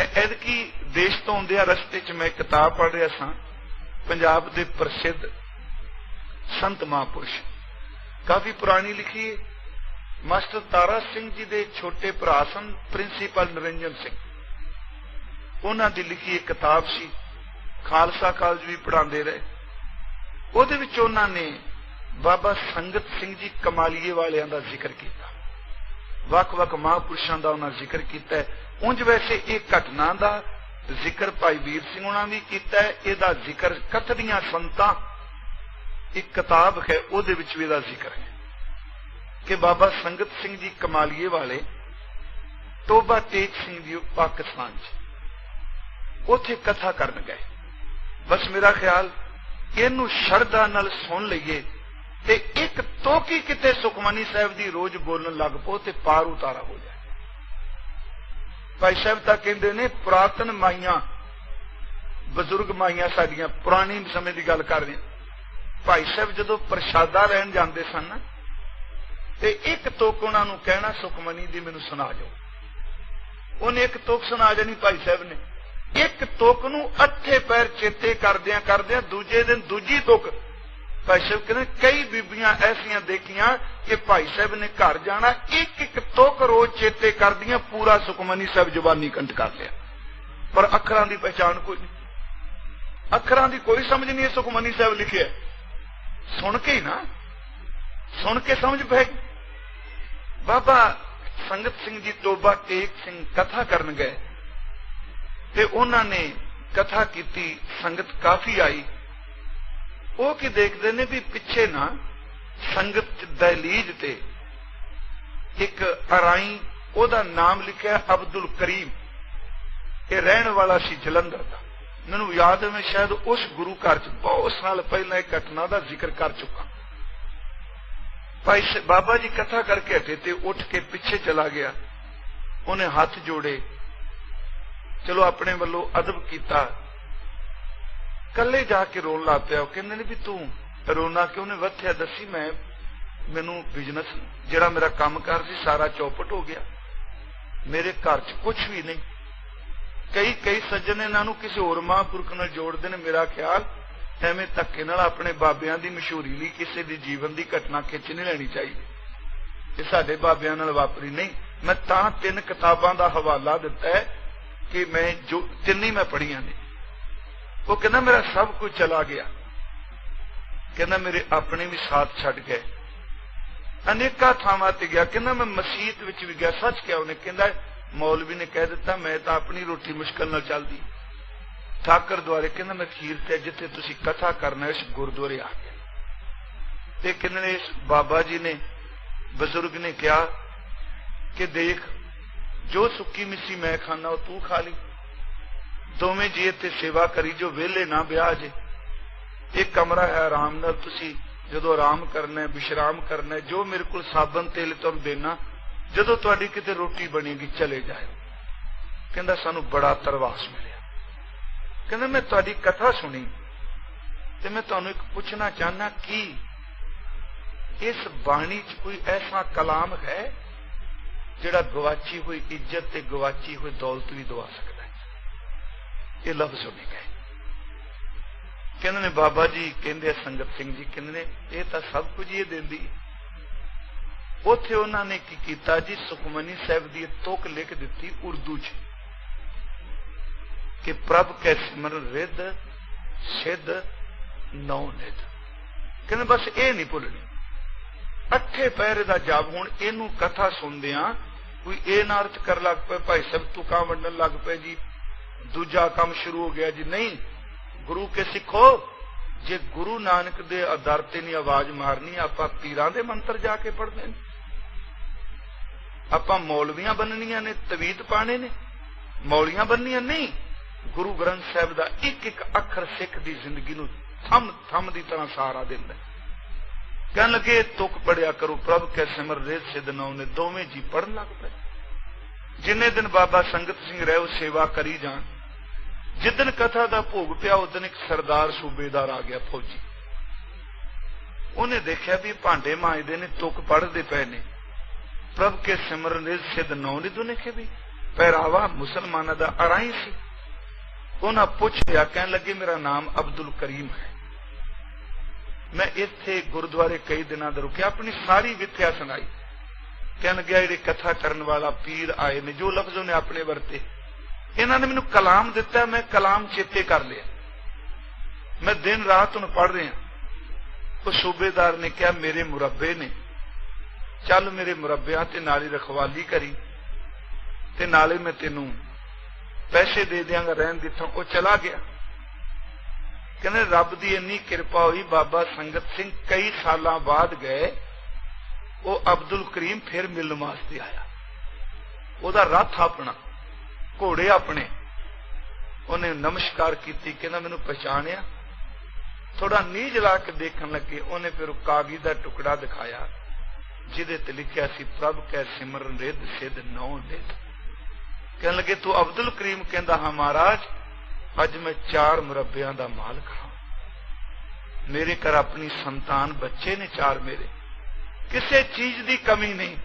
ਐਦਕੀ ਦੇਸ਼ ਤੋਂ ਆਉਂਦਿਆਂ ਰਸਤੇ 'ਚ ਮੈਂ ਕਿਤਾਬ ਪੜ੍ਹ ਰਿਹਾ ਸਾਂ, ਪੰਜਾਬ ਦੇ ਪ੍ਰਸਿੱਧ ਸੰਤ ਮਹਾਂਪੁਰਸ਼। ਕਾਫੀ ਪੁਰਾਣੀ ਲਿਖੀ ਹੈ ਮਾਸਟਰ ਤਾਰਾ ਸਿੰਘ ਜੀ ਦੇ ਛੋਟੇ ਭਰਾ ਸਨ, ਪ੍ਰਿੰਸੀਪਲ ਨਰਿੰਜਨ ਸਿੰਘ। ਉਹਨਾਂ ਦੀ ਲਿਖੀ ਇੱਕ ਕਿਤਾਬ ਸੀ, ਖਾਲਸਾ ਕਾਲਜ ਵੀ ਪੜਾਉਂਦੇ ਰਹੇ। ਉਹਦੇ ਵਿੱਚ ਉਹਨਾਂ ਨੇ ਬਾਬਾ ਸੰਗਤ ਸਿੰਘ ਜੀ ਕਮਾਲੀਏ ਵਾਲਿਆਂ ਦਾ ਜ਼ਿਕਰ ਕੀਤਾ। ਵੱਖ-ਵੱਖ ਮਹਾਂਪੁਰਸ਼ਾਂ ਦਾ ਉਹਨਾਂ ਜ਼ਿਕਰ ਕੀਤਾ। ਹੈ ਵੈਸੇ ਇਹ ਘਟਨਾ ਦਾ ਜ਼ਿਕਰ ਭਾਈ ਵੀਰ ਸਿੰਘ ਉਹਨਾਂ ਵੀ ਕੀਤਾ ਹੈ। ਇਹਦਾ ਜ਼ਿਕਰ ਕਥਨੀਆਂ ਸੰਤਾਂ, ਇੱਕ ਕਿਤਾਬ ਹੈ, ਉਹਦੇ ਵਿੱਚ ਵੀ ਇਹਦਾ ਜ਼ਿਕਰ ਹੈ। ਕਿ ਬਾਬਾ ਸੰਗਤ ਸਿੰਘ ਜੀ ਕਮਾਲੀਏ ਵਾਲੇ ਟੋਬਾ ਤੇਜ ਸਿੰਘ ਜੀ ਪਾਕਿਸਤਾਨ 'ਚ, ਉੱਥੇ ਕਥਾ ਕਰਨ ਗਏ। ਬਸ ਮੇਰਾ ਖਿਆਲ, ਇਹਨੂੰ ਸ਼ਰਧਾ ਨਾਲ ਸੁਣ ਲਈਏ ਤੇ ਇੱਕ ਤੋਕੀ ਕਿਤੇ ਸੁਖਮਨੀ ਸਾਹਿਬ ਦੀ ਰੋਜ਼ ਬੋਲਣ ਲੱਗ ਪੋ ਤੇ ਪਾਰ ਉਤਾਰਾ ਹੋ ਜਾਏ। ਭਾਈ ਸਾਹਿਬ ਤਾਂ ਕਹਿੰਦੇ ਨੇ ਪ੍ਰਾਤਨ ਮਾਈਆਂ, ਬਜ਼ੁਰਗ ਮਾਈਆਂ ਸਾਡੀਆਂ ਪੁਰਾਣੀ ਸਮੇਂ ਦੀ ਗੱਲ ਕਰ ਰਹੇ ਭਾਈ ਸਾਹਿਬ ਜਦੋਂ ਪ੍ਰਸ਼ਾਦਾ ਲੈਣ ਜਾਂਦੇ ਸਨ ਤੇ ਇੱਕ ਤੁਕ ਉਹਨਾਂ ਨੂੰ ਕਹਿਣਾ, ਸੁਖਮਨੀ ਦੀ ਮੈਨੂੰ ਸੁਣਾ ਜਾਓ ਉਹਨੇ ਇੱਕ ਤੁਕ ਸੁਣਾ ਜਾਣੀ ਭਾਈ ਸਾਹਿਬ ਨੇ। ਇੱਕ ਤੁਕ ਨੂੰ ਅੱਠੇ ਪੈਰ ਚੇਤੇ ਕਰਦਿਆਂ ਕਰਦਿਆਂ ਦੂਜੇ ਦਿਨ ਦੂਜੀ ਤੁਕ ਭਾਈ ਸਾਹਿਬ ਕਹਿੰਦੇ ਕਈ ਬੀਬੀਆਂ ਐਸੀਆਂ ਦੇਖੀਆਂ ਕਿ ਭਾਈ ਸਾਹਿਬ ਨੇ ਘਰ ਜਾਣਾ, ਇੱਕ ਇੱਕ ਤੁਕ ਰੋਜ਼ ਚੇਤੇ ਕਰਦੀਆਂ, ਪੂਰਾ ਸੁਖਮਨੀ ਸਾਹਿਬ ਜ਼ੁਬਾਨੀ ਕੰਠ ਕਰ ਲਿਆ। ਪਰ ਅੱਖਰਾਂ ਦੀ ਪਛਾਣ ਕੋਈ ਨਹੀਂ। ਅੱਖਰਾਂ ਦੀ ਕੋਈ ਸਮਝ ਨਹੀਂ ਸੁਖਮਨੀ ਸਾਹਿਬ ਲਿਖਿਆ। ਸੁਣ ਕੇ ਹੀ ਨਾ, ਸੁਣ ਕੇ ਸਮਝ ਪੈ ਬਾਬਾ ਸੰਗਤ ਸਿੰਘ ਜੀ ਟੋਬਾ ਟੇਕ ਸਿੰਘ ਕਥਾ ਕਰਨ ਗਏ ਤੇ ਉਹਨਾਂ ਨੇ ਕਥਾ ਕੀਤੀ, ਸੰਗਤ ਕਾਫੀ ਆਈ। ਉਹ ਕੀ ਦੇਖਦੇ ਨੇ ਵੀ ਪਿੱਛੇ ਨਾ ਸੰਗਤ ਚ ਦਹਲੀਜ ਤੇ ਇੱਕ ਅਰਾਈ, ਉਹਦਾ ਨਾਮ ਲਿਖਿਆ ਅਬਦੁਲ ਕਰੀਮ। ਇਹ ਰਹਿਣ ਵਾਲਾ ਸੀ ਜਲੰਧਰ ਦਾ। ਮੈਨੂੰ ਯਾਦ ਹੈ, ਮੈਂ ਸ਼ਾਇਦ ਉਸ ਗੁਰੂ ਘਰ ਚ ਬਹੁਤ ਸਾਲ ਪਹਿਲਾਂ ਇਹ ਘਟਨਾ ਦਾ ਜ਼ਿਕਰ ਕਰ ਚੁੱਕਾ। ਭਾਈ ਬਾਬਾ ਜੀ ਕਥਾ ਕਰਕੇ ਹਟੇ ਤੇ ਉੱਠ ਕੇ ਪਿੱਛੇ ਚਲਾ ਗਿਆ। ਉਹਨੇ ਹੱਥ ਜੋੜੇ। ਚਲੋ ਆਪਣੇ ਵੱਲੋਂ ਅਦਬ ਕੀਤਾ। ਕੱਲੇ ਜਾ ਕੇ ਰੋਣ ਲੱਗ ਪਿਆ। ਉਹ ਕਹਿੰਦੇ ਨੇ ਵੀ ਤੂੰ ਰੋਣਾ ਕਿਉਂ ਨੇ ਵੱਥਿਆ ਦੱਸੀ ਮੈਂ ਮੈਨੂੰ ਬਿਜ਼ਨਸ ਜਿਹੜਾ ਮੇਰਾ ਕੰਮਕਾਰ ਸੀ, ਸਾਰਾ ਚੌਪਟ ਹੋ ਗਿਆ। ਮੇਰੇ ਘਰ 'ਚ ਕੁਝ ਵੀ ਨਹੀਂ। ਕਈ ਕਈ ਸੱਜਣ ਇਹਨਾਂ ਨੂੰ ਕਿਸੇ ਹੋਰ ਮਹਾਂਪੁਰਖ ਨਾਲ ਜੋੜਦੇ ਨੇ, ਮੇਰਾ ਖਿਆਲ ਐਵੇਂ ਧੱਕੇ ਨਾਲ ਆਪਣੇ ਬਾਬਿਆਂ ਦੀ ਮਸ਼ਹੂਰੀ ਲਈ ਕਿਸੇ ਦੀ ਜੀਵਨ ਦੀ ਘਟਨਾ ਖਿੱਚ ਨਹੀਂ ਲੈਣੀ ਚਾਹੀਦੀ। ਇਹ ਸਾਡੇ ਬਾਬਿਆਂ ਨਾਲ ਵਾਪਰੀ ਨਹੀਂ। ਮੈਂ ਤਾਂ ਤਿੰਨ ਕਿਤਾਬਾਂ ਦਾ ਹਵਾਲਾ ਦਿੱਤਾ ਹੈ ਕਿ ਮੈਂ ਜੋ, ਤਿੰਨੀ ਮੈਂ ਪੜ੍ਹੀਆਂ ਨੇ। ਉਹ ਕਹਿੰਦਾ, ਮੇਰਾ ਸਭ ਕੁਝ ਚਲਾ ਗਿਆ। ਕਹਿੰਦਾ, ਮੇਰੇ ਆਪਣੇ ਵੀ ਸਾਥ ਛੱਡ ਗਏ। ਅਨੇਕਾਂ ਥਾਵਾਂ ਤੇ ਗਿਆ। ਕਹਿੰਦਾ, ਮੈਂ ਮਸਜਿਦ ਵਿੱਚ ਵੀ ਗਿਆ। ਸੱਚ ਕਿਹਾ ਉਹਨੇ। ਕਹਿੰਦਾ, ਮੌਲਵੀ ਨੇ ਕਹਿ ਦਿੱਤਾ, ਮੈਂ ਤਾਂ ਆਪਣੀ ਰੋਟੀ ਮੁਸ਼ਕਲ ਨਾਲ ਚੱਲਦੀ। ਠਾਕਰ ਦੁਆਰੇ ਕਹਿੰਦਾ, ਮੈਂ ਖੀਰ ਤੇ ਜਿੱਥੇ ਤੁਸੀਂ ਕਥਾ ਕਰਨਾ ਇਸ ਗੁਰਦੁਆਰੇ ਆ ਗਿਆ ਤੇ ਕਹਿੰਦੇ ਨੇ, ਇਸ ਬਾਬਾ ਜੀ ਨੇ, ਬਜ਼ੁਰਗ ਨੇ ਕਿਹਾ ਕਿ ਦੇਖ, ਜੋ ਸੁੱਕੀ ਮਿੱਸੀ ਮੈਂ ਖਾਣਾ ਉਹ ਤੂੰ ਖਾ ਲਈ। ਦੋਵੇਂ ਜੀ ਇੱਥੇ ਸੇਵਾ ਕਰੀ, ਜੋ ਵਿਹਲੇ ਨਾ ਵਿਆਹ ਜੇ। ਇਹ ਕਮਰਾ ਹੈ ਆਰਾਮ ਨਾਲ। ਤੁਸੀਂ ਜਦੋਂ ਆਰਾਮ ਕਰਨਾ ਹੈ, ਵਿਸ਼ਰਾਮ ਕਰਨਾ ਹੈ, ਜੋ ਮੇਰੇ ਕੋਲ ਸਾਬਣ, ਤੇਲ ਤੁਹਾਨੂੰ ਦੇਣਾ, ਜਦੋਂ ਤੁਹਾਡੀ ਕਿਤੇ ਰੋਟੀ ਬਣੇਗੀ, ਚਲੇ ਜਾਇਓ। ਕਹਿੰਦਾ, ਸਾਨੂੰ ਬੜਾ ਤਰਵਾਸ ਮਿਲਿਆ। ਕਹਿੰਦਾ, ਮੈਂ ਤੁਹਾਡੀ ਕਥਾ ਸੁਣੀ। ਤੇ ਮੈਂ ਤੁਹਾਨੂੰ ਇੱਕ ਪੁੱਛਣਾ ਚਾਹਨਾ ਕਿ ਇਸ ਬਾਣੀ 'ਚ ਕੋਈ ਐਸਾ ਕਲਾਮ ਹੈ, ਜਿਹੜਾ ਗਵਾਚੀ ਹੋਈ ਇੱਜ਼ਤ ਤੇ ਗਵਾਚੀ ਹੋਈ ਦੌਲਤ ਵੀ ਦਵਾ ਸਕਦਾ ਇਹ ਲਫ਼ਜ਼ ਸੁਣੇ ਗਏ। ਕਹਿੰਦੇ ਨੇ ਬਾਬਾ ਜੀ, ਕਹਿੰਦੇ ਆ ਸੰਗਤ ਸਿੰਘ ਜੀ, ਕਹਿੰਦੇ ਨੇ ਇਹ ਤਾਂ ਸਭ ਕੁਝ ਹੀ ਇਹ ਦਿੰਦੀ ਉੱਥੇ ਉਹਨਾਂ ਨੇ ਕੀ ਕੀਤਾ? ਜੀ, ਸੁਖਮਨੀ ਸਾਹਿਬ ਦੀ ਇੱਕ ਤੁਕ ਲਿਖ ਦਿੱਤੀ ਉਰਦੂ 'ਚ ਕਿ ਪ੍ਰਭ ਕੈ ਸਿਮਰ ਰਿਦ ਸਿੱਧ ਨੌ ਨਿਧ। ਕਹਿੰਦੇ ਬਸ ਇਹ ਨਹੀਂ ਭੁੱਲਣੀ। ਅੱਠੇ ਪਹਿਰੇ ਦਾ ਜਾਪ। ਹੁਣ ਇਹਨੂੰ ਕਥਾ ਸੁਣਦਿਆਂ ਕੋਈ ਇਹ ਨਾ ਅਰਥ ਕਰ ਲੱਗ ਪਏ, ਭਾਈ ਸਾਹਿਬ, ਤੁਕਾਂ ਵੰਡਣ ਲੱਗ ਪਏ ਜੀ। ਦੂਜਾ ਕੰਮ ਸ਼ੁਰੂ ਹੋ ਗਿਆ ਜੀ, ਨਹੀਂ, ਗੁਰੂ ਕੇ ਸਿੱਖੋ। ਜੇ ਗੁਰੂ ਨਾਨਕ ਦੇ ਆਦਰ ਤੇ ਨਹੀਂ ਆਵਾਜ਼ ਮਾਰਨੀ, ਆਪਾਂ ਪੀਰਾਂ ਦੇ ਮੰਤਰ ਜਾ ਕੇ ਪੜ੍ਹਦੇ ਨੇ। ਆਪਾਂ ਮੌਲਵੀਆਂ ਬੰਨਣੀਆਂ ਨੇ, ਤਵੀਤ ਪਾਣੇ ਨੇ। ਮੌਲੀਆਂ ਬੰਨੀਆਂ ਨਹੀਂ, ਗੁਰੂ ਗ੍ਰੰਥ ਸਾਹਿਬ ਦਾ ਇੱਕ ਇੱਕ ਅੱਖਰ ਸਿੱਖ ਦੀ ਜ਼ਿੰਦਗੀ ਨੂੰ ਥੰਮ ਥੰਮ ਦੀ ਤਰ੍ਹਾਂ ਸਹਾਰਾ ਦਿੰਦਾ ਕਹਿਣ ਲੱਗੇ, ਤੁਕ ਪੜਿਆ ਕਰੋ ਪ੍ਰਭ, ਕੈ ਸਿਮਰ ਰੇਤ ਸਿਧ ਨੌ ਨੇ, ਦੋਵੇਂ ਜੀ ਪੜਨ ਲੱਗ ਪਏ। ਜਿੰਨੇ ਦਿਨ ਬਾਬਾ ਸੰਗਤ ਸਿੰਘ ਰਹਿ ਉਹ ਸੇਵਾ ਕਰੀ ਜਾਣ। ਜਿੱਦਨ ਕਥਾ ਦਾ ਭੋਗ ਪਿਆ ਉਦਨ ਇੱਕ ਸਰਦਾਰ ਸੂਬੇਦਾਰ ਆ ਗਿਆ ਫੌਜੀ। ਉਹਨੇ ਦੇਖਿਆ ਵੀ ਭਾਂਡੇ ਮਾਂਜਦੇ ਨੇ, ਤੁਕ ਪੜਦੇ ਪਏ ਨੇ। ਪ੍ਰਭ ਕੇ ਸਿਮਰਨ ਦੇ ਸਿਧ ਨੌ ਨੇ ਦੁਨੇ ਕਿ ਵੀ, ਪਹਿਰਾਵਾ ਮੁਸਲਮਾਨਾਂ ਦਾ ਅਰਾਈ ਸੀ। ਉਹਨਾਂ ਪੁੱਛਿਆ, ਕਹਿਣ ਲੱਗੇ, ਮੇਰਾ ਨਾਮ ਅਬਦੁਲ ਕਰੀਮ ਹੈ। ਮੈਂ ਇੱਥੇ ਗੁਰਦੁਆਰੇ ਕਈ ਦਿਨਾਂ ਦਾ ਰੁਕਿਆ, ਆਪਣੀ ਸਾਰੀ ਵਿਥਿਆ ਸੁਣਾਈ ਕਹਿਣ ਲੱਗਿਆ ਜਿਹੜੇ ਕਥਾ ਕਰਨ ਵਾਲਾ ਪੀਰ ਆਏ ਨੇ, ਜੋ ਲਫ਼ਜ਼ ਉਹਨੇ ਆਪਣੇ ਵਰਤੇ। ਇਹਨਾਂ ਨੇ ਮੈਨੂੰ ਕਲਾਮ ਦਿੱਤਾ, ਮੈਂ ਕਲਾਮ ਚੇਤੇ ਕਰ ਲਿਆ। ਮੈਂ ਦਿਨ ਰਾਤ ਹੁਣ ਪੜ ਰਿਹਾ। ਉਹ ਸੂਬੇਦਾਰ ਨੇ ਕਿਹਾ, ਮੇਰੇ ਮੁਰੱਬੇ ਨੇ। ਚੱਲ ਮੇਰੇ ਮੁਰੱਬਿਆਂ ਤੇ ਨਾਲੇ ਰਖਵਾਲੀ ਕਰੀ ਤੇ ਨਾਲੇ ਮੈਂ ਤੈਨੂੰ ਪੈਸੇ ਦੇ ਦਿਆਂਗਾ, ਰਹਿਣ ਦਿੱਥੋਂ ਉਹ ਚਲਾ ਗਿਆ। ਕਹਿੰਦੇ, ਰੱਬ ਦੀ ਇੰਨੀ ਕਿਰਪਾ ਹੋਈ, ਬਾਬਾ ਸੰਗਤ ਸਿੰਘ ਕਈ ਸਾਲਾਂ ਬਾਅਦ ਗਏ। ਉਹ ਅਬਦੁਲ ਕਰੀਮ ਫਿਰ ਮਿਲਣ ਵਾਸਤੇ ਆਇਆ। ਉਹਦਾ ਰੱਥ ਆਪਣਾ, ਘੋੜੇ ਆਪਣੇ। ਉਹਨੇ ਨਮਸਕਾਰ ਕੀਤੀ, ਕਹਿੰਦਾ ਮੈਨੂੰ ਪਛਾਣਿਆ। ਥੋੜਾ ਨੀਜ ਲਾ ਕੇ ਦੇਖਣ ਲੱਗੇ, ਉਹਨੇ ਫਿਰ ਉਹ ਦਾ ਟੁਕੜਾ ਦਿਖਾਇਆ, ਜਿਹਦੇ ਤੇ ਲਿਖਿਆ ਸੀ, ਪ੍ਰਭ ਕੈ ਸਿਮਰਨ ਰਿੱਧ ਸਿੱਧ ਨੌ ਨਿਧ। ਕਹਿਣ ਲੱਗੇ, ਤੂੰ ਅਬਦੁਲ ਕਰੀਮ ਕਹਿੰਦਾ ਹਾਂ ਮਹਾਰਾਜ, ਅੱਜ ਮੈਂ ਚਾਰ ਮੁਰੱਬਿਆਂ ਦਾ ਮਾਲਕ ਹਾਂ। ਮੇਰੇ ਘਰ ਆਪਣੀ ਸੰਤਾਨ ਬੱਚੇ ਨੇ ਚਾਰ ਮੇਰੇ। ਕਿਸੇ ਚੀਜ਼ ਦੀ ਕਮੀ ਨਹੀਂ।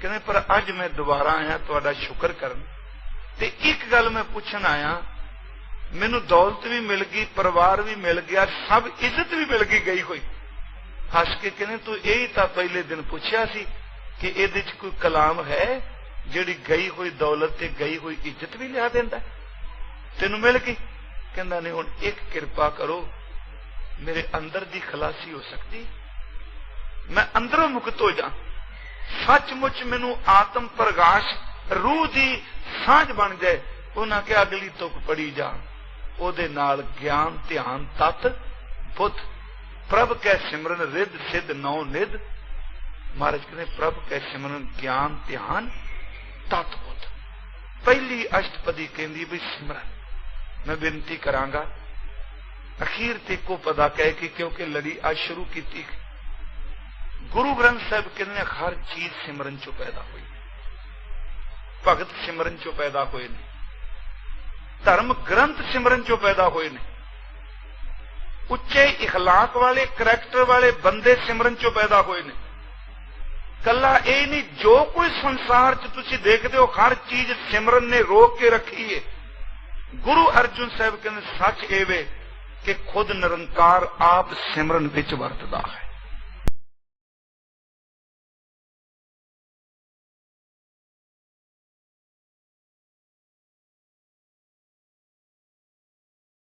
ਕਹਿੰਦੇ, ਪਰ ਅੱਜ ਮੈਂ ਦੁਬਾਰਾ ਆਇਆ, ਤੁਹਾਡਾ ਸ਼ੁਕਰ ਕਰਨ। ਤੇ ਇੱਕ ਗੱਲ ਮੈਂ ਪੁੱਛਣ ਆਇਆ, ਮੈਨੂੰ ਦੌਲਤ ਵੀ ਮਿਲ ਗਈ, ਪਰਿਵਾਰ ਵੀ ਮਿਲ ਗਿਆ, ਸਭ ਇੱਜ਼ਤ ਵੀ ਮਿਲ ਗਈ ਗਈ ਹੋਈ। ਹੱਸ ਕੇ ਕਹਿੰਦੇ, ਤੂੰ ਇਹ ਤਾਂ ਪਹਿਲੇ ਦਿਨ ਪੁੱਛਿਆ ਸੀ ਕਿ ਇਹਦੇ 'ਚ ਕੋਈ ਕਲਾਮ ਹੈ ਜਿਹੜੀ ਗਈ ਹੋਈ ਦੌਲਤ ਤੇ ਗਈ ਹੋਈ ਇੱਜ਼ਤ ਵੀ ਲਿਆ ਦਿੰਦਾ ਤੈਨੂੰ ਮਿਲ ਗਈ? ਕਹਿੰਦਾ, ਨਹੀਂ, ਹੁਣ ਇੱਕ ਕਿਰਪਾ ਕਰੋ, ਮੇਰੇ ਅੰਦਰ ਦੀ ਖਲਾਸੀ ਹੋ ਸਕਦੀ ਮੈਂ ਅੰਦਰੋਂ ਮੁਕਤ ਹੋ ਜਾ। ਸੱਚਮੁੱਚ ਮੈਨੂੰ ਆਤਮ ਪ੍ਰਗਾਸ਼, ਰੂਹ ਦੀ ਸਾਂਝ ਬਣ ਜਾਏ ਉਹਨਾਂ ਕਿ ਅਗਲੀ ਤੁਕ ਪੜੀ ਜਾ। ਉਹਦੇ ਨਾਲ ਗਿਆਨ, ਧਿਆਨ, ਤਤ, ਬੁੱਧ, ਪ੍ਰਭ ਕੈ ਸਿਮਰਨ, ਰਿੱਧ, ਸਿੱਧ, ਨੌ, ਨਿਧ। ਮਹਾਰਾਜ ਕਹਿੰਦੇ, ਪ੍ਰਭ ਕੈ ਸਿਮਰਨ, ਗਿਆਨ, ਧਿਆਨ, ਤਤ, ਬੁੱਧ। ਪਹਿਲੀ ਅਸ਼ਟਪਦੀ ਕਹਿੰਦੀ ਵੀ ਸਿਮਰਨ। ਮੈਂ ਬੇਨਤੀ ਕਰਾਂਗਾ, ਅਖੀਰ ਤੇ ਕੋ ਪਦਾ ਕਹਿ ਕੇ ਕਿਉਂਕਿ ਲੜੀ ਅੱਜ ਸ਼ੁਰੂ ਕੀਤੀ। ਗੁਰੂ ਗ੍ਰੰਥ ਸਾਹਿਬ ਕਹਿੰਦੇ ਨੇ, ਹਰ ਚੀਜ਼ ਸਿਮਰਨ ਚੋਂ ਪੈਦਾ ਹੋਈ। ਭਗਤ ਸਿਮਰਨ ਚੋਂ ਪੈਦਾ ਹੋਏ ਨੇ। ਧਰਮ ਗ੍ਰੰਥ ਸਿਮਰਨ ਚੋਂ ਪੈਦਾ ਹੋਏ ਨੇ। ਉੱਚੇ ਇਖਲਾਕ ਵਾਲੇ, ਕਰੈਕਟਰ ਵਾਲੇ ਬੰਦੇ ਸਿਮਰਨ ਚੋਂ ਪੈਦਾ ਹੋਏ ਨੇ। ਕੱਲਾ ਇਹ ਨਹੀਂ, ਜੋ ਕੋਈ ਸੰਸਾਰ 'ਚ ਤੁਸੀਂ ਦੇਖਦੇ ਹੋ, ਹਰ ਚੀਜ਼ ਸਿਮਰਨ ਨੇ, ਰੋਕ ਕੇ ਰੱਖੀ ਏ। ਗੁਰੂ ਅਰਜੁਨ ਸਾਹਿਬ ਕਹਿੰਦੇ, ਸੱਚ ਇਹ ਵੇ ਕਿ ਖੁਦ ਨਿਰੰਕਾਰ ਆਪ ਸਿਮਰਨ ਵਿੱਚ ਵਰਤਦਾ ਹੈ।